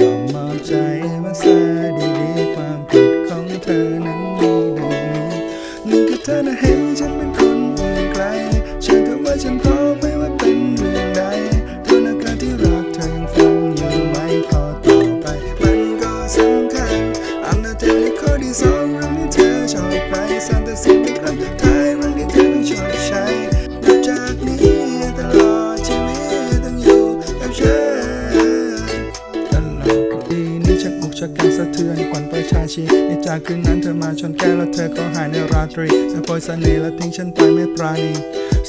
ยอมมอบใจมาซะดีๆความผิดของเธอนั้นมีดังนี้หนึ่งคือเธอน่ะเห็นฉันเป็นคนอื่นไกลเชื่อเถอว่าฉันพร้อมไม่ว่าเป็นเรื่องใดเท่านั้นการที่รักเธอยังฟังอยู่ไหมขอต่อไป มันก็สำคัญอันนั้นเธอในข้อที่สองเรื่องที่เธอชอบใครสร้างแต่สิ่ ชักการสะเทือนขวัญประชาชีในจากคืนนั้นเธอมาชนแก้วแล้วเธอก็หายในราตรีเธอโปรยเสน่ห์แล้วทิ้งฉันไปไม่ปราณี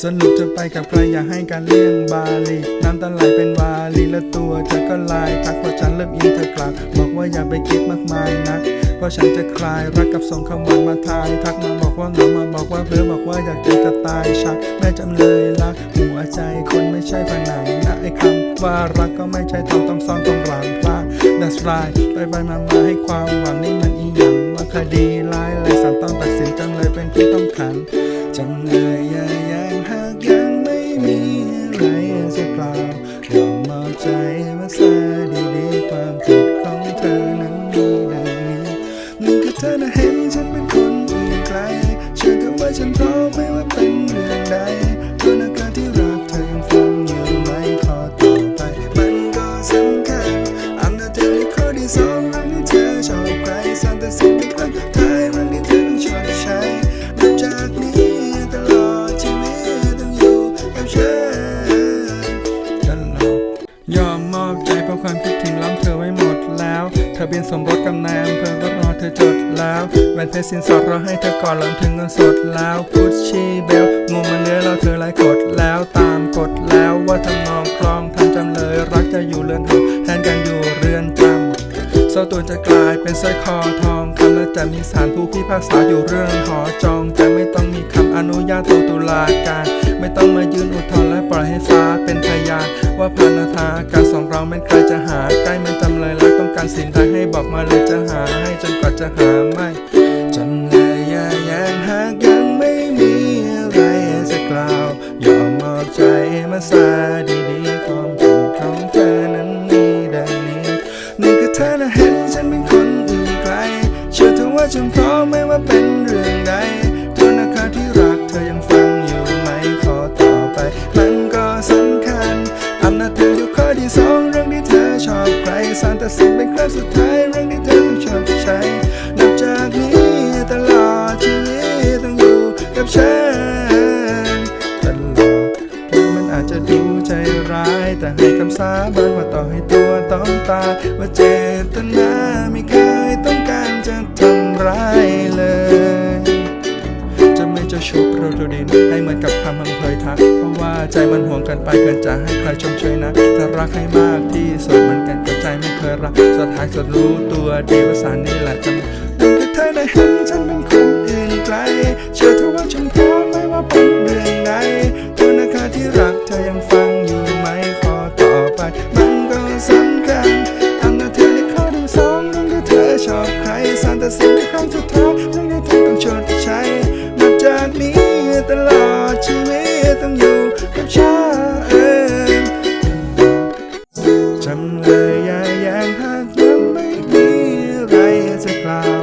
สรุปเธอไปกับใครอย่าให้การเลี่ยงบาลีน้ำตาไหลเป็นวาลีและตัวเธอก็ลายทักพอฉันเริ่มอินเธอกลับบอกว่าอย่าไปคิดมากมายนักเพราะฉันจะคลายรักกับส่งคำหวานมาทายทักมาบอกว่าเหงามาบอกว่าเพ้อบอกว่าอยากเจอจะตายชักแม่จำเลยรักหัวใจคนไม่ใช่ผนังนะไอ้คำว่ารักก็ไม่ใช่ทำต้องซ้อนต้องหลังพลาด That's right ไปไปมามาให้ความหวังนี่มันอีหยังว่าคดีร้ายไรสันต้องตัดสินจำเลยเป็นผู้ต้องขังจำเลยอย่ายังหากยังไม่มีอะไรจะกล่าวยอมมอบใจมาซะดีๆความผิดของเธอนั้นมีดังนี้หนึ่งคือเธอน่ะเห็นฉันเป็นคนอื่นไกลเชื่อเถอะว่าฉันพร้อมะเบียนสมรสกับนายอำเภอก็รอเธอจดแล้วแหวนเพชรสินสอดรอให้เธอก่อนหลังถึงเงินสดแล้วพุชชีเบลงงมันเนื้อเราเธอไล่กดแล้วตามกฎแล้วว่าทำนองคลองทำจำเลยรักจะอยู่เรือนหอแทนกันอยู่เรือนจำโซ่ตัวจะกลายเป็นสร้อยคอทองคำและจะมีสารผู้พิพากษาอยู่เรื่องหอจองจะไม่ต้องมีคำอนุญาตตัวตุลาการไม่ต้องมายืนอุทธรณ์และปล่อยให้ฟ้าเป็นพยานว่าพานาทาการสองเราไม่ใครจะหาใกล้ ต้องการสินใดให้บอกมาเลยจะหาให้จนกว่าจะหาไม่จำเลยยายังหากยังไม่มีอะไรจะกล่าวยอมมอบใจมาซะดีๆความผิดของเธอนั้นมีดังนี้หนึ่งคือเธอนะเห็นฉันเป็นคนอื่นไกลเชื่อเธอว่าฉันพร้อมไม่ว่าเป็นเรื่องใดเท่านาคาที่รักเธอยังฟังอยู่ไหมขอต่อไป มันก็สำคัญอำนาจเธออยู่ข้อที่สอง สารตัดสินเป็นครั้งสุดท้ายเรื่องที่เธอต้องชอบใช้นับจากนี้ตลอดชีวิตต้องอยู่กับฉันตลอดถึงมันอาจจะดูใจร้าย แต่ให้คำสาบานว่าต่อให้ตัวต้องตายว่าเจตนาไม่เคยต้องการจะทำร้าย เจะชุบโรโดดิน ให้เหมือนกับคำพังเพยทัก เพราะว่าใจมันห่วงกันไปเกินจะให้ใครชมเชยนะจะรักให้มากที่สุดมือนกันกับใจไม่เคยรักสุดท้ายสุดรู้ตัวดีว่าสารนี่แหละจะดูกับเธอได้เห็นฉันเป็นคนอื่นไกล เชื่อเธอว่าฉันพร้อมไม่ว่าเป็นเรื่องใดเท่านาคาที่รักเธอยังฟังอยู่ไหมขอต่อไป มันก็สำคัญอำนาเธอในข้อที่สองเรื่องที่เธอชอบใครสารตัดสินในครั้งสุดท้าย อะไ